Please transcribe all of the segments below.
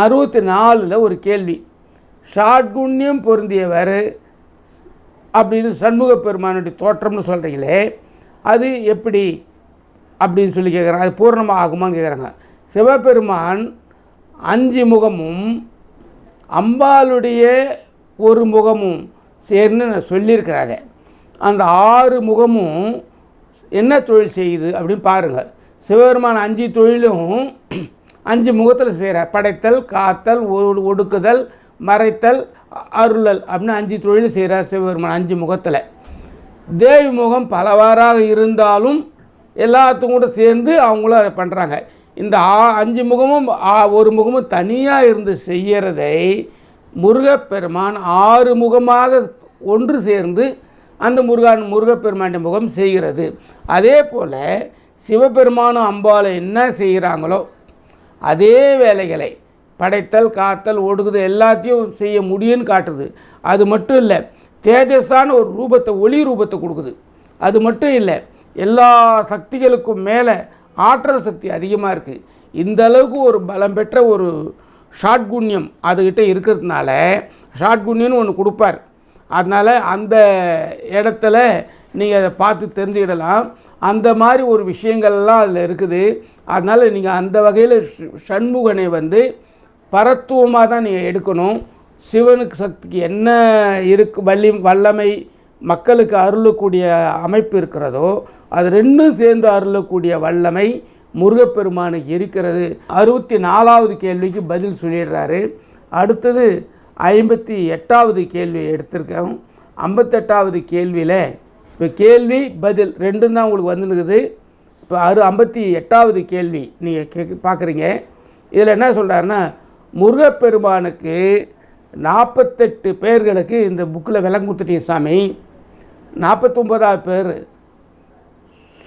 அறுபத்தி நாலில் ஒரு கேள்வி. ஷாட்குண்யம் பொருந்தியவர் அப்படின்னு சண்முக பெருமானுடைய தோற்றம்னு சொல்கிறீங்களே அது எப்படி அப்படின்னு சொல்லி கேட்குறாங்க அது பூர்ணமாக ஆகுமான்னு கேட்குறாங்க சிவபெருமான் அஞ்சு முகமும் அம்பாளுடைய ஒரு முகமும் சேர்ந்து நான் சொல்லியிருக்கிறாங்க. அந்த ஆறு முகமும் என்ன தொழில் செய்யுது அப்படின்னு பாருங்கள் சிவபெருமான் அஞ்சு தொழிலும் அஞ்சு முகத்தில் செய்கிறார் படைத்தல் காத்தல் ஒடுக்குதல் மறைத்தல் அருளல் அப்படின்னு அஞ்சு தொழில் செய்கிறார் சிவபெருமான் அஞ்சு முகத்தில். தேவி முகம் பலவாறாக இருந்தாலும் எல்லாத்துக்கும் கூட சேர்ந்து அவங்களும் அதை பண்ணுறாங்க இந்த ஆ அஞ்சு முகமும் ஆ- ஒரு முகமும் தனியாக இருந்து செய்கிறதை முருகப்பெருமான் ஆறு முகமாக ஒன்று சேர்ந்து அந்த முருகன் முருகப்பெருமானுடைய முகம் செய்கிறது. அதே போல் சிவபெருமானும் அம்பாலும் என்ன செய்கிறாங்களோ அதே வேலைகளை படைத்தல் காத்தல் ஒடுக்குதல் எல்லாத்தையும் செய்ய முடியும்னு காட்டுது. அது மட்டும் இல்லை தேஜஸான ஒரு ரூபத்தை ஒளி ரூபத்தை கொடுக்குது. அது மட்டும் இல்லை எல்லா சக்திகளுக்கும் மேலே ஆற்றல் சக்தி அதிகமாக இருக்குது இந்த அளவுக்கு ஒரு பலம் பெற்ற ஒரு ஷாட்குண்யம் அதுக்கிட்ட இருக்கிறதுனால ஷாட்குண்யம்னு ஒன்று கொடுப்பார். அதனால் அந்த இடத்துல நீங்கள் அதை பார்த்து தெரிஞ்சுக்கிடலாம். அந்த மாதிரி ஒரு விஷயங்கள்லாம் அதில் இருக்குது. அதனால் நீங்கள் அந்த வகையில் சண்முகனை வந்து பரத்துவமாக தான் நீங்கள் எடுக்கணும். சிவனுக்கு சக்திக்கு என்ன இருக்கு வள்ளி வல்லமை மக்களுக்கு அருளக்கூடிய அமைப்பு இருக்கிறதோ அது ரெண்டும் சேர்ந்து அருளக்கூடிய வல்லமை முருகப்பெருமானுக்கு இருக்கிறது. அறுபத்தி நாலாவது கேள்விக்கு பதில் சொல்லிடுறாரு. அடுத்தது ஐம்பத்தி எட்டாவது கேள்வி எடுத்திருக்கோம். ஐம்பத்தெட்டாவது கேள்வியில் இப்போ கேள்வி பதில் ரெண்டும் தான் உங்களுக்கு வந்துருக்குது இப்போ அறு ஐம்பத்தி எட்டாவது கேள்வி நீங்கள் கே பார்க்குறீங்க. இதில் என்ன சொல்கிறாருன்னா முருகப்பெருமானுக்கு நாற்பத்தெட்டு பேர்களுக்கு இந்த புக்கில் விளங்க சாமி. நாற்பத்தொம்பதாவது பேர்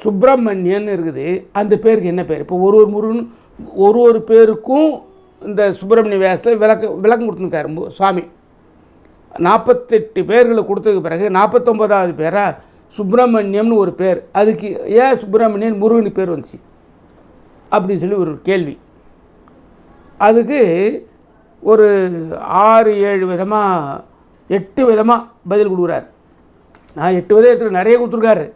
சுப்பிரமணியன் இருக்குது. அந்த பேருக்கு என்ன பேர்? இப்போ ஒரு ஒரு முருகன் ஒரு ஒரு பேருக்கும் இந்த சுப்பிரமணிய வேசத்தில் விளக்கு விளக்கம் கொடுத்துருக்காரு மு- நாற்பத்தெட்டு பேர்களை கொடுத்ததுக்கு பிறகு நாற்பத்தொம்பதாவது பேராக சுப்பிரமணியம்னு ஒரு பேர். அதுக்கு ஏன் சுப்பிரமணியன் முருகனு பேர் வந்துச்சு? அப்படின்னு சொல்லி ஒரு கேள்வி. அதுக்கு ஒரு ஆறு ஏழு விதமாக எட்டு விதமாக பதில் கொடுக்குறாரு. நான் எட்டு விதம் எடுத்து நிறைய கொடுத்துருக்காரு.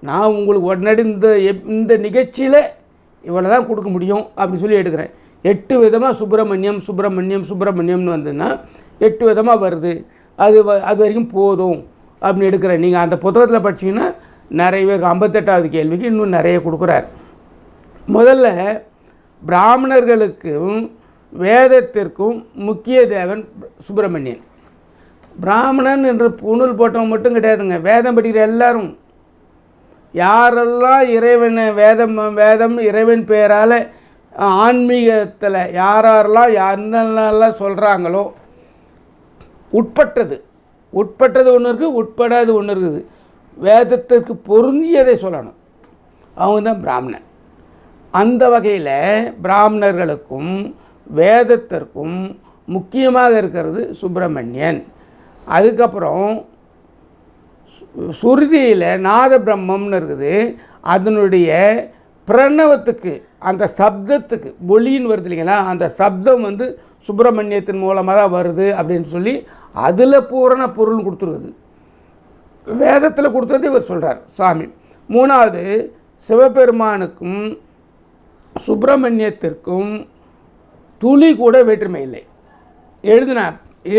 நான் உங்களுக்கு உடனடி இந்த இந்த நிகழ்ச்சியில் இவ்வளோ தான் கொடுக்க முடியும் அப்படின்னு சொல்லி எடுக்கிறேன். எட்டு விதமாக சுப்பிரமணியம் சுப்பிரமணியம் சுப்பிரமணியம்னு வந்ததுன்னா எட்டு விதமாக வருது. அது வ- அது வரைக்கும் போதும். அப்படின்னு எடுக்கிறேன். நீங்கள் அந்த புத்தகத்தில் படிச்சீங்கன்னா நிறைய பேருக்கு ஐம்பத்தெட்டாவது கேள்விக்கு இன்னும் நிறைய கொடுக்குறாரு. முதல்ல பிராமணர்களுக்கும் வேதத்திற்கும் முக்கிய தேவன் சுப்பிரமணியன். பிராமணன் என்று புணல் போட்டவன் மட்டும் கிடையாதுங்க. வேதம் படிக்கிற எல்லாரும். யாரெல்லாம் இறைவனை வேதம் வேதம் இறைவன் பெயரால் ஆன்மீகத்தில் யாரெல்லாம் என்னென்னலாம் சொல்கிறாங்களோ உட்பட்டது உட்பட்டது ஒன்று இருக்குது உட்படாது ஒன்று இருக்குது. வேதத்திற்கு பொருந்தியதை சொல்லணும். அவங்க தான் பிராமணன். அந்த வகையில் பிராமணர்களுக்கும் வேதத்திற்கும் முக்கியமாக இருக்கிறது சுப்பிரமணியன். அதுக்கப்புறம் சுருதியில் நாத பிரம்மம்னு இருக்குது. அதனுடைய பிரணவத்துக்கு அந்த சப்தத்துக்கு ஒளின்னு வருது இல்லைங்களா? அந்த சப்தம் வந்து சுப்பிரமணியத்தின் மூலமாக தான் வருது அப்படின்னு சொல்லி அதில் பூரண பொருள் கொடுத்துருக்குது வேதத்தில் கொடுத்தது இவர் சொல்கிறார் சாமி. மூணாவது சிவபெருமானுக்கும் சுப்பிரமணியத்திற்கும் துளி கூட வேற்றுமை இல்லை. எழுதின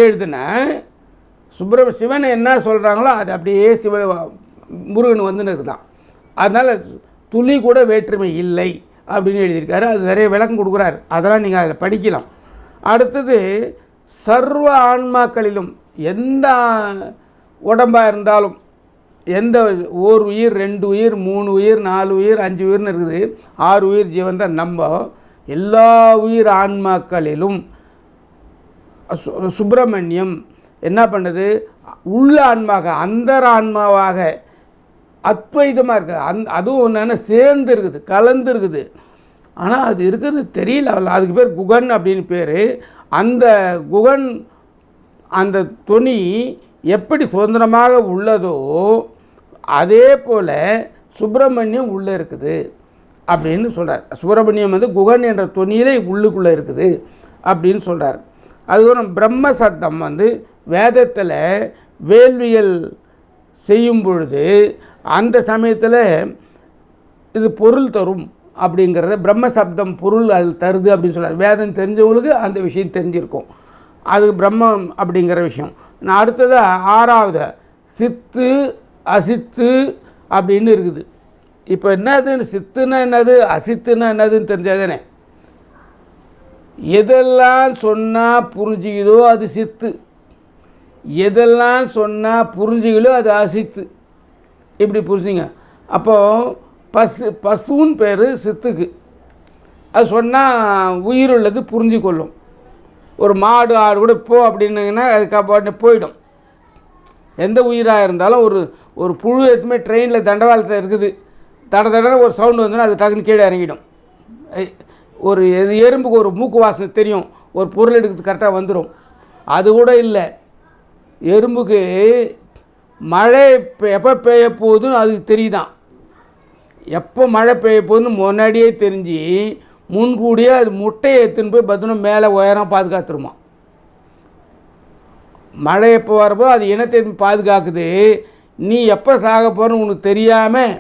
எழுதின சுப்பிர சிவனை என்ன சொல்கிறாங்களோ அது அப்படியே சிவ முருகன் வந்துன்னு தான். அதனால் துளி கூட வேற்றுமை இல்லை அப்படின்னு எழுதியிருக்காரு. அது நிறைய விளக்கம் கொடுக்குறாரு. அதெல்லாம் நீங்கள் அதில் படிக்கலாம். அடுத்தது சர்வ ஆன்மாக்களிலும் எந்த உடம்பாக இருந்தாலும் எந்த ஒரு உயிர் ரெண்டு உயிர் மூணு உயிர் நாலு உயிர் அஞ்சு உயிர்னு இருக்குது ஆறு உயிர் ஜீவன் தான் நம்ம. எல்லா உயிர் ஆன்மாக்களிலும் சுப்பிரமணியம் என்ன பண்ணுது? உள்ள ஆன்மாக அந்தர ஆன்மாவாக அத்வைதமாக இருக்குது அந் அதுவும் என்னென்னா சேர்ந்து இருக்குது கலந்து இருக்குது. ஆனால் அது இருக்கிறது தெரியல. அதுக்கு பேர் குகன் அப்படின்னு பேர். அந்த குகன் அந்த துணி எப்படி சுதந்திரமாக உள்ளதோ அதே போல் சுப்பிரமணியம் உள்ளே இருக்குது அப்படின்னு சொல்கிறார் சுப்பிரமணியம் வந்து குகன் என்ற துணியிலே உள்ளுக்குள்ளே இருக்குது அப்படின்னு சொல்கிறார் அதுக்கப்புறம் பிரம்ம சத்தம் வந்து வேதத்தில் வேள்வியல் செய்யும் பொழுது அந்த சமயத்தில் இது பொருள் தரும் அப்படிங்கிறத பிரம்ம சப்தம் பொருள் அது தருது அப்படின்னு சொல்கிறார் வேதம் தெரிஞ்சவங்களுக்கு அந்த விஷயம் தெரிஞ்சிருக்கும். அது பிரம்மம் அப்படிங்கிற விஷயம். நான் அடுத்ததாக ஆறாவது சித்து அசித்து அப்படின்னு இருக்குது. இப்போ என்னது சித்துன்னா என்னது அசித்துன்னா என்னதுன்னு தெரிஞ்சாதானே? எதெல்லாம் சொன்னால் புரிஞ்சுக்குதோ அது சித்து. எதெல்லாம் சொன்னால் புரிஞ்சுக்கலோ அது அசித்து. இப்படி புரிஞ்சுங்க? அப்போது பசு பசுன்னு பேர் சித்துக்கு. அது சொன்னால் உயிருள்ளது புரிஞ்சு கொள்ளும் ஒரு மாடு ஆடு கூட போ அப்படின்னீங்கன்னா அதுக்கு போயிடும். எந்த உயிராக இருந்தாலும் ஒரு ஒரு புழு எதுவுமே ட்ரெயினில் தண்டவாளத்தில் இருக்குது. தட தடவை ஒரு சவுண்டு வந்தோன்னா அது டக்குன்னு கீழே இறங்கிடும். ஒரு எது எறும்புக்கு ஒரு மூக்கு வாசனை தெரியும். ஒரு பொருள் எடுக்கிறது கரெக்டாக வந்துடும் அது கூட இல்லை. எறும்புக்கு மழை எப்போ பெய்ய போகுதுன்னு அதுக்கு தெரியுதான். எப்போ மழை பெய்ய போகுதுன்னு முன்னாடியே தெரிஞ்சு முன்கூடியே அது முட்டையை எடுத்துன்னு போய் பார்த்தோன்னா மேலே உயரம் பாதுகாத்துருமா. மழை எப்போ வரப்போ அது இனத்தை பாதுகாக்குது. நீ எப்போ சாக போகிறன்னு உனக்கு தெரியாமல்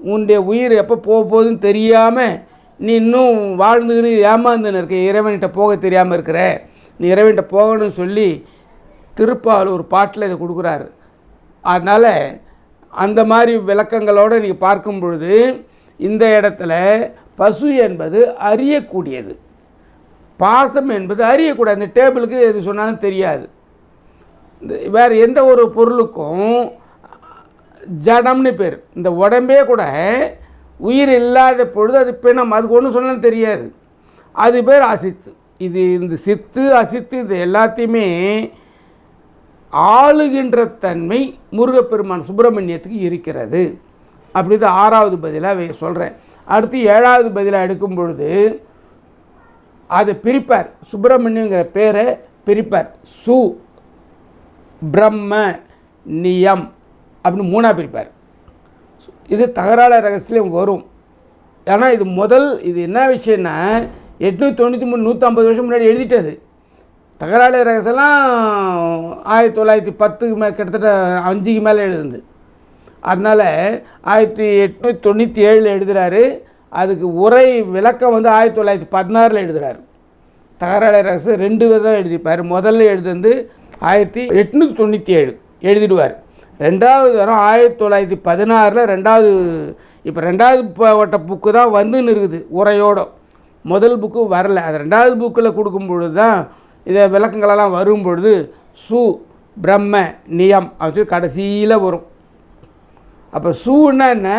உன்னுடைய உயிர் எப்போ போக போகுதுன்னு தெரியாமல் நீ இன்னும் வாழ்ந்துக்கின்னு ஏமாந்துன்னு இருக்க இறைவன்கிட்ட போக தெரியாமல் இருக்கிற. நீ இறைவன்கிட்ட போகணும்னு சொல்லி திருப்பால் ஒரு பாட்டில் இதை கொடுக்குறாரு. அதனால் அந்த மாதிரி விளக்கங்களோடு நீங்கள் பார்க்கும் பொழுது இந்த இடத்துல பசு என்பது அறியக்கூடியது. பாசம் என்பது அறியக்கூடாது. இந்த டேபிளுக்கு எது சொன்னாலும் தெரியாது. இந்த வேறு எந்த ஒரு பொருளுக்கும் ஜடம்னு பேர். இந்த உடம்பே கூட உயிர் இல்லாத பொழுது அது பிணம். அதுக்கு ஒன்றும் சொன்னாலும் தெரியாது. அது பேர் அசித்து. இது இந்த சித்து அசித்து இது எல்லாத்தையுமே ஆளுகின்ற தன்மை முருகப்பெருமான் சுப்பிரமணியத்துக்கு இருக்கிறது. அப்படி தான் ஆறாவது பதிலாக சொல்கிறேன் அடுத்து ஏழாவது பதிலாக எடுக்கும் பொழுது அதை பிரிப்பார். சுப்பிரமணியங்கிற பேரை பிரிப்பார். சு பிரம்ம நியம் அப்படின்னு மூணாக பிரிப்பார். இது தகராள ரகசியம் வரும். ஏன்னா இது முதல் இது என்ன விஷயம்னா எட்நூற்றி தொண்ணூற்றி மூணு நூற்றம்பது வருஷம் முன்னாடி எழுதிட்டது. தகராளி ரகசெல்லாம் ஆயிரத்தி தொள்ளாயிரத்தி பத்துக்கு மே கிட்டத்தட்ட அஞ்சுக்கு மேலே எழுதுந்து அதனால் ஆயிரத்தி எட்நூற்றி தொண்ணூற்றி ஏழில் எழுதுகிறாரு அதுக்கு உரை விளக்கம் வந்து ஆயிரத்தி தொள்ளாயிரத்தி பதினாறில் எழுதுகிறாரு தகராளி ரகசு ரெண்டு விதம் எழுதிப்பார் முதல்ல எழுதுந்து ஆயிரத்தி எட்நூற்றி தொண்ணூற்றி ஏழு. எழுதிடுவார். ரெண்டாவது தரம் ஆயிரத்தி தொள்ளாயிரத்தி பதினாறில் ரெண்டாவது இப்போ ரெண்டாவது போட்ட புக்கு தான் வந்துன்னு இருக்குது. உரையோட முதல் புக்கு வரல. அது ரெண்டாவது புக்கில் கொடுக்கும் பொழுது தான் இதை விளக்கங்களெல்லாம் வரும் பொழுது சு பிரம்ம நியம் அப்படின்னு கடைசியில் வரும். அப்போ சூன்னா என்ன?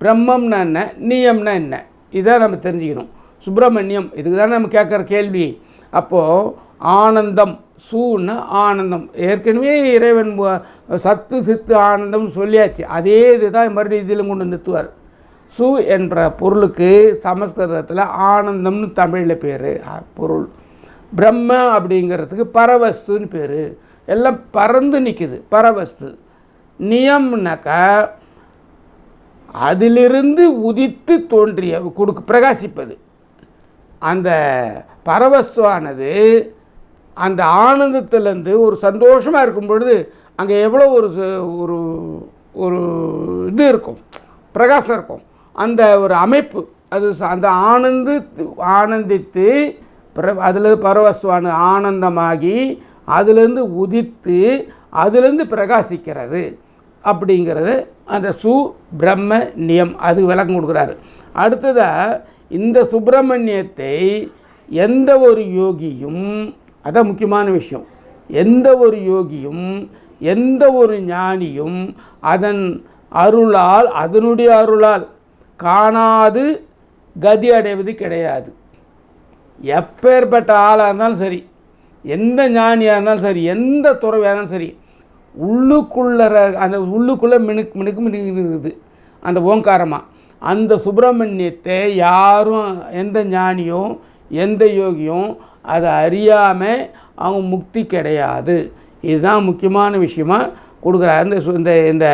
பிரம்மம்னா என்ன? நியம்னா என்ன? இதான் நம்ம தெரிஞ்சுக்கணும். சுப்பிரமணியம் இதுக்கு தான் நம்ம கேட்குற கேள்வி. அப்போது ஆனந்தம் சூன்னா ஆனந்தம். ஏற்கனவே இறைவன் சத்து சித்து ஆனந்தம் சொல்லியாச்சு. அதே இதுதான் மறுபடியும் இதிலும் கொண்டு நிறுத்துவார். சு என்ற பொருளுக்கு சமஸ்கிருதத்தில் ஆனந்தம்னு தமிழில் பேர். பொருள். பிரம்ம அப்படிங்கிறதுக்கு பரவஸ்துன்னு பேர். எல்லாம் பறந்து நிற்குது பரவஸ்து. நியம்னாக்கா அதிலிருந்து உதித்து தோன்றிய கொடுக்க பிரகாசிப்பது. அந்த பரவஸ்துவானது அந்த ஆனந்தத்திலேருந்து ஒரு சந்தோஷமாக இருக்கும் பொழுது அங்கே எவ்வளோ ஒரு ச- ஒரு ஒரு இது இருக்கும் பிரகாசம் இருக்கும். அந்த ஒரு அமைப்பு அது அந்த ஆனந்து ஆனந்தித்து பிர அதில் பரவஸ்வானு ஆனந்தமாகி அதிலிருந்து உதித்து அதிலிருந்து பிரகாசிக்கிறது. அப்படிங்கிறது அந்த சு பிரம்ம நியம். அது விளக்கம் கொடுக்குறாரு. அடுத்ததாக இந்த சுப்பிரமணியத்தை எந்த ஒரு யோகியும் அதான் முக்கியமான விஷயம் எந்த ஒரு யோகியும் எந்த ஒரு ஞானியும் அதன் அருளால் அதனுடைய அருளால் காணாது கதி அடைவது கிடையாது. எப்பேற்பட்ட ஆளாக இருந்தாலும் சரி எந்த ஞானியாக இருந்தாலும் சரி எந்த துறவியாக இருந்தாலும் சரி உள்ளுக்குள்ள அந்த உள்ளுக்குள்ளே மினுக்கு மினுக்கு மினுக்குது அந்த ஓங்காரமாக அந்த சுப்பிரமணியத்தை யாரும் எந்த ஞானியும் எந்த யோகியும் அதை அறியாமல் அவங்க முக்தி கிடையாது. இதுதான் முக்கியமான விஷயமா கொடுக்குறாரு இந்த இந்த இந்த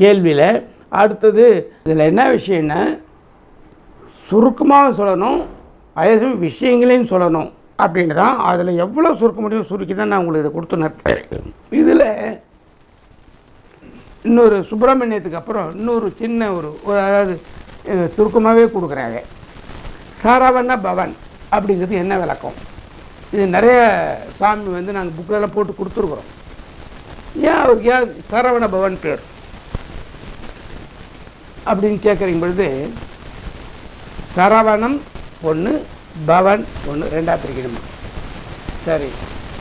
கேள்வியில். அடுத்தது இதில் என்ன விஷயம்னா சுருக்கமாக சொல்லணும். அதே சமயம் விஷயங்களையும் சொல்லணும் அப்படின்னு தான் அதில் எவ்வளோ சுருக்க முடியும் சுருக்கி தான் நான் உங்களுக்கு இதை கொடுத்து நிறுத்துறேன் இதில் இன்னொரு சுப்பிரமணியத்துக்கு அப்புறம் இன்னொரு சின்ன ஒரு அதாவது சுருக்கமாகவே கொடுக்குறாங்க. சரவண பவன் அப்படிங்கிறது என்ன விளக்கம்? இது நிறைய சாமி வந்து நாங்கள் புக்கிலலாம் போட்டு கொடுத்துருக்குறோம். ஏன் அவருக்கு ஏன் சரவண பவன் பேர்? அப்படின்னு கேட்குறீங்க பொழுது சரவணம் ஒன்று பவன் ஒன்று ரெண்டாக பிரிக்கணுமா? சரி.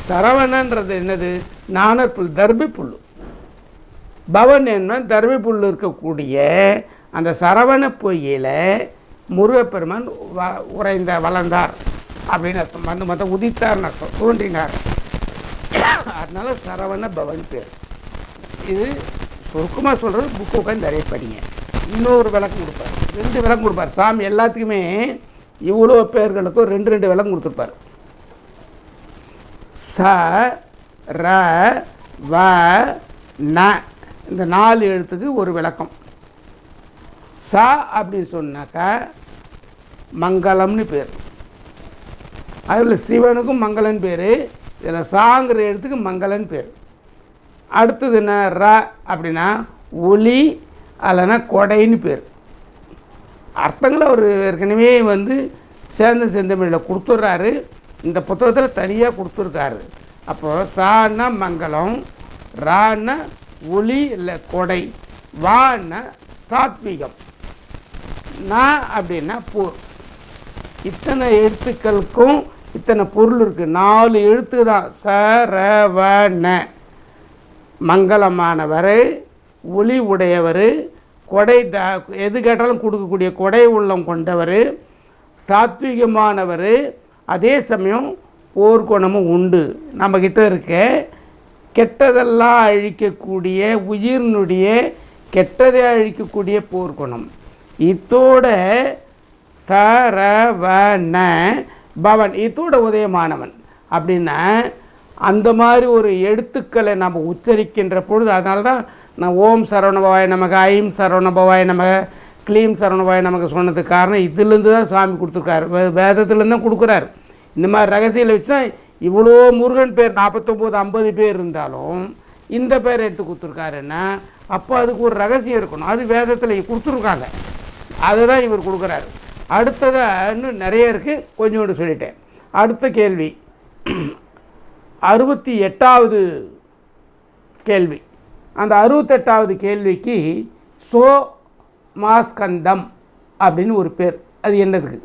சரவணன்றது என்னது? நாணர் புல் தர்பி புல் பவன் என்ன? தர்பி புல் இருக்கக்கூடிய அந்த சரவண பொய்யில் முருகப்பெருமான் வ உறைந்த வளர்ந்தார் அப்படின்னு அர்த்தம். வந்து மொத்தம் உதித்தார்னு அர்த்தம். தோன்றினார். அதனால் சரவண பவன் பேர். இது சுருக்கமாக சொல்கிறது புக்கு உட்காந்து நிறைய படிங்க. இன்னொரு விளக்கம் கொடுப்பார். ரெண்டு விளக்கம் கொடுப்பார். சாமி எல்லாத்துக்குமே இவ்வளோ பேர்களுக்கும் ரெண்டு ரெண்டு விளக்கம் கொடுத்துருப்பார். ச ர வ ந இந்த நாலு எழுத்துக்கு ஒரு விளக்கம். ச அப்படின்னு சொன்னாக்கா மங்களம்னு பேர். அதில் சிவனுக்கும் மங்களன் பேர் இதில் சாங்கிற எழுத்துக்கு மங்களன் பேர். அடுத்தது என்ன? ர அப்படின்னா ஒளி அல்லனா கொடைன்னு பேர். அர்த்தங்களை அவர் ஏற்கனவே வந்து சேர்ந்த செந்தமிழில் கொடுத்துட்றாரு. இந்த புத்தகத்தில் தனியாக கொடுத்துருக்காரு. அப்போது சான்னா மங்களம் ரான்னா ஒளி இல்லை கொடை வான்னா சாத்விகம். நான் அப்படின்னா போர். இத்தனை எழுத்துக்களுக்கும் இத்தனை பொருள் இருக்குது நாலு எழுத்து தான். ச ர வ ந. மங்களமானவர் ஒளி உடையவர் கொடை த எது கேட்டாலும் கொடுக்கக்கூடிய கொடை உள்ளம் கொண்டவர் சாத்விகமானவர். அதே சமயம் போர்க்குணமும் உண்டு. நம்மக்கிட்ட இருக்க கெட்டதெல்லாம் அழிக்கக்கூடிய உயிரினுடைய கெட்டதை அழிக்கக்கூடிய போர்க்குணம். இத்தோட சரவண பவன் இத்தோட உதயமானவன் அப்படின்னா அந்த மாதிரி ஒரு எழுத்துக்களை நம்ம உச்சரிக்கின்ற பொழுது அதனால தான் நான் ஓம் சரவணபவாய நமக்கு ஐம் சரவணபவாய நமக. க்ளீம் சரவணபாய நமக்கு சொன்னதுக்கு காரணம் இதுலேருந்து தான் சாமி கொடுத்துருக்காரு. வே- வேதத்துலேருந்து தான் கொடுக்குறாரு. இந்த மாதிரி ரகசியில் வச்சு தான் இவ்வளோ முருகன் பேர் நாற்பத்தொம்போது ஐம்பது பேர் இருந்தாலும் இந்த பேர் எடுத்து கொடுத்துருக்காருன்னா அப்போ அதுக்கு ஒரு ரகசியம் இருக்கணும். அது வேதத்தில் கொடுத்துருக்காங்க. அதை தான் இவர் கொடுக்குறாரு. அடுத்ததாக இன்னும் நிறைய இருக்குது கொஞ்சோண்டு சொல்லிட்டேன். அடுத்த கேள்வி. அறுபத்தி எட்டாவது கேள்வி. அந்த அறுபத்தெட்டாவது கேள்விக்கு சோ மாஸ்கந்தம் அப்படின்னு ஒரு பேர். அது என்னதுக்கு?